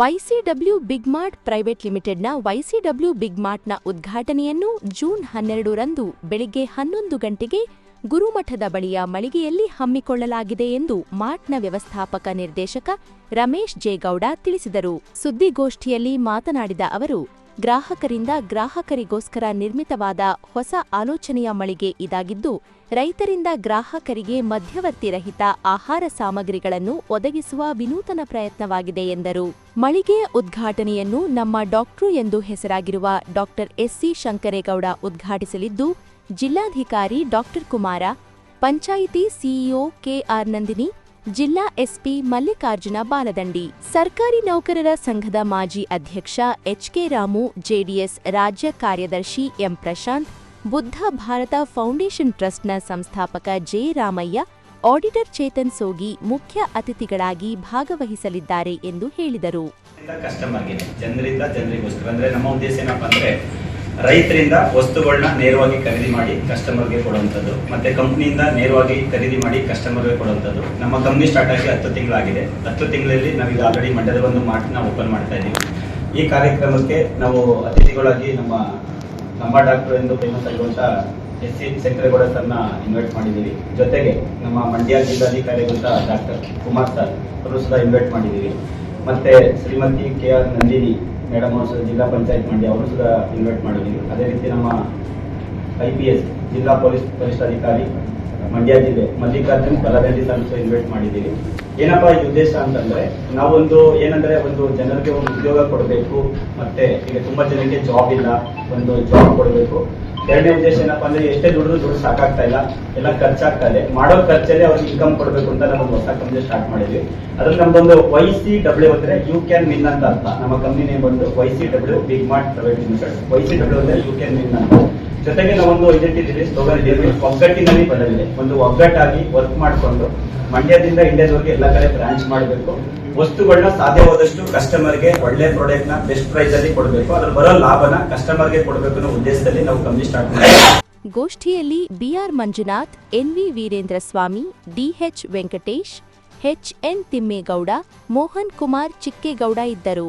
ವೈಸಿಡಬ್ಲ್ಯೂ big mart private ಲಿಮಿಟೆಡ್ನ ವೈಸಿಡಬ್ಲ್ಯೂ big ಮಾರ್ಟ್ನ ಉದ್ಘಾಟನೆಯನ್ನು June ಹನ್ನೆರಡರಂದು ಬೆಳಿಗ್ಗೆ ಹನ್ನೊಂದು ಗಂಟೆಗೆ ಗುರುಮಠದ ಬಳಿಯ ಮಳಿಗೆಯಲ್ಲಿ ಹಮ್ಮಿಕೊಳ್ಳಲಾಗಿದೆ ಎಂದು ಮಾರ್ಟ್ನ ವ್ಯವಸ್ಥಾಪಕ ನಿರ್ದೇಶಕ ರಮೇಶ್ ಜೇಗೌಡ ತಿಳಿಸಿದರು. ಸುದ್ದಿಗೋಷ್ಠಿಯಲ್ಲಿ ಮಾತನಾಡಿದ ಅವರು ಗ್ರಾಹಕರಿಂದ ಗ್ರಾಹಕರಿಗೋಸ್ಕರ ನಿರ್ಮಿತವಾದ ಹೊಸ ಆಲೋಚನೆಯ ಮಳಿಗೆ ಇದಾಗಿದ್ದು, ರೈತರಿಂದ ಗ್ರಾಹಕರಿಗೆ ಮಧ್ಯವರ್ತಿ ರಹಿತ ಆಹಾರ ಸಾಮಗ್ರಿಗಳನ್ನು ಒದಗಿಸುವ ವಿನೂತನ ಪ್ರಯತ್ನವಾಗಿದೆ ಎಂದರು. ಮಳಿಗೆಯ ಉದ್ಘಾಟನೆಯನ್ನು ನಮ್ಮ ಡಾಕ್ಟ್ರು ಎಂದು ಹೆಸರಾಗಿರುವ ಡಾಕ್ಟರ್ ಎಸ್ಸಿ ಶಂಕರೇಗೌಡ ಉದ್ಘಾಟಿಸಲಿದ್ದು, ಜಿಲ್ಲಾಧಿಕಾರಿ doctor Kumara, panchayat CEO KR Nandini ಜಿಲ್ಲಾ ಎಸ್ಪಿ ಮಲ್ಲಿಕಾರ್ಜುನ ಬಾಲದಂಡಿ. ಸರ್ಕಾರಿ ನೌಕರರ ಸಂಘದ ಮಾಜಿ ಅಧ್ಯಕ್ಷ ಎಚ್ಕೆ ರಾಮು ಜೆಡಿಎಸ್ ರಾಜ್ಯ ಕಾರ್ಯದರ್ಶಿ ಎಂ ಪ್ರಶಾಂತ್, ಬುದ್ಧ ಭಾರತ ಫೌಂಡೇಶನ್ ಟ್ರಸ್ಟ್ನ ಸಂಸ್ಥಾಪಕ ಜೆ ರಾಮಯ್ಯ, ಆಡಿಟರ್ ಚೇತನ್ ಸೋಗಿ ಮುಖ್ಯ ಅತಿಥಿಗಳಾಗಿ ಭಾಗವಹಿಸಲಿದ್ದಾರೆ ಎಂದು ಹೇಳಿದರು. ರೈತರಿಂದ ವಸ್ತುಗಳನ್ನ ನೇರವಾಗಿ ಖರೀದಿ ಮಾಡಿ ಕಸ್ಟಮರ್ಗೆ ಕೊಡುವಂಥದ್ದು, ಮತ್ತೆ ಕಂಪ್ನಿಯಿಂದ ನೇರವಾಗಿ ಖರೀದಿ ಮಾಡಿ ಕಸ್ಟಮರ್ಗೆ ಕೊಡುವಂಥದ್ದು. ನಮ್ಮ ಕಂಪ್ನಿ ಸ್ಟಾರ್ಟ್ ಆಗಿ ಹತ್ತು ತಿಂಗಳಾಗಿದೆ. ಹತ್ತು ತಿಂಗಳಲ್ಲಿ ನಾವೀಗ ಆಲ್ರೆಡಿ ಮಂಡ್ಯದ ಒಂದು ಮಾರ್ಟ್ನ ಓಪನ್ ಮಾಡ್ತಾ ಇದ್ದೀವಿ. ಈ ಕಾರ್ಯಕ್ರಮಕ್ಕೆ ನಾವು ಅತಿಥಿಗಳಾಗಿ ನಮ್ಮ ನಮ್ಮ ಡಾಕ್ಟರ್ ಎಂದು ಫೇಮಸ್ ಆಗಿರುವಂಥ ಎಸ್ ಸಿ ಶಂಕರೇಗೌಡ ಸರ್ನ ಇನ್ವೈಟ್ ಮಾಡಿದ್ದೀವಿ. ಜೊತೆಗೆ ನಮ್ಮ ಮಂಡ್ಯ ಜಿಲ್ಲಾಧಿಕಾರಿಗಳಂತ ಡಾಕ್ಟರ್ ಕುಮಾರ್ ಸರ್ ಅವರು ಸಹ ಇನ್ವೈಟ್ ಮಾಡಿದ್ದೀವಿ. ಮತ್ತೆ Shrimati K R Nandini madam ಅವರು ಜಿಲ್ಲಾ ಪಂಚಾಯತ್ ಮಂಡ್ಯ ಅವರು ಸಹ ಇನ್ವೈಟ್ ಮಾಡಿದ್ದೀವಿ ಅದೇ ರೀತಿ ನಮ್ಮ ಐ ಪಿ ಎಸ್ ಜಿಲ್ಲಾ ಪೊಲೀಸ್ ವರಿಷ್ಠಾಧಿಕಾರಿ ಮಂಡ್ಯ ಜಿಲ್ಲೆ ಮಲ್ಲಿಕಾರ್ಜುನ್ ಬಲದಂಡಿ ಸಂಸ್ಥೆ ಇನ್ವೈಟ್ ಮಾಡಿದ್ದೀವಿ. ಏನಪ್ಪಾ ಈ ಉದ್ದೇಶ ಅಂತಂದ್ರೆ, ನಾವೊಂದು ಏನಂದ್ರೆ ಒಂದು ಜನರಿಗೆ ಒಂದು ಉದ್ಯೋಗ ಕೊಡಬೇಕು, ಮತ್ತೆ ಈಗ ತುಂಬಾ ಜನಕ್ಕೆ ಜಾಬ್ ಇಲ್ಲ, ಒಂದು ಜಾಬ್ ಕೊಡಬೇಕು. ಎರಡನೇ ಉದ್ದೇಶ ಏನಪ್ಪಾ ಅಂದ್ರೆ ಎಷ್ಟೇ ದುಡ್ಡು ದುಡ್ಡು ಸಾಕಾಗ್ತಾ ಇಲ್ಲ, ಎಲ್ಲ ಖರ್ಚಾಗ್ತಾ ಇದೆ. ಮಾಡೋ ಖರ್ಚಲ್ಲಿ ಅವ್ರಿಗೆ ಇನ್ಕಮ್ ಕೊಡಬೇಕು ಅಂತ ನಾವೊಂದು ಹೊಸ ಕಂಪ್ನಿ ಸ್ಟಾರ್ಟ್ ಮಾಡಿದ್ವಿ. ಅದ್ರ ನಮ್ದೊಂದು ವೈ ಸಿ ಡಬ್ಲ್ಯೂ ಅಂದ್ರೆ ಯು ಕ್ಯಾನ್ ವಿನ್ ಅಂತ ಅರ್ಥ. ನಮ್ಮ ಕಂಪನಿ ನೇಮ್ ಬಂದು Y C W big mart private limited Y C W ಅಂದ್ರೆ ಯು ಕ್ಯಾನ್ ವಿನ್ ಅಂತ. ಜೊತೆಗೆ ನಾವೊಂದು ಐಡೆಂಟಿಟಿ ಸ್ಲೋಗನ್ ಒಗ್ಗಟ್ಟಿನಲ್ಲಿ ಬದಲಿದೆ. ಒಂದು ಒಗ್ಗಟ್ಟಾಗಿ ವರ್ಕ್ ಮಾಡಿಕೊಂಡು ಮಂಡ್ಯದಿಂದ ಇಂಡಿಯಾದವರೆಗೆ ಎಲ್ಲ ಕಡೆ ಬ್ರಾಂಚ್ ಮಾಡಬೇಕು. ವಸ್ತುಗಳನ್ನ ಸಾಧ್ಯವಾದಷ್ಟು ಕಸ್ಟಮರ್ಗೆ ಒಳ್ಳೆ ಪ್ರಾಡಕ್ಟ್ನ ಬೆಸ್ಟ್ ಪ್ರೈಸ್ ಅಲ್ಲಿ ಕೊಡಬೇಕು. ಅದ್ರ ಬರೋ ಲಾಭನ ಕಸ್ಟಮರ್ಗೆ ಕೊಡಬೇಕು ಅನ್ನೋ ಉದ್ದೇಶದಲ್ಲಿ ನಾವು ಕಂಪ್ನಿ ಸ್ಟಾರ್ಟ್ ಮಾಡಿದ್ವಿ ಗೋಷ್ಠಿಯಲ್ಲಿ BR Manjunath NV Veerendra Swamy DH Venkatesh HN Thimmegowda, Mohan Kumar Chikkegowda ಇದ್ದರು.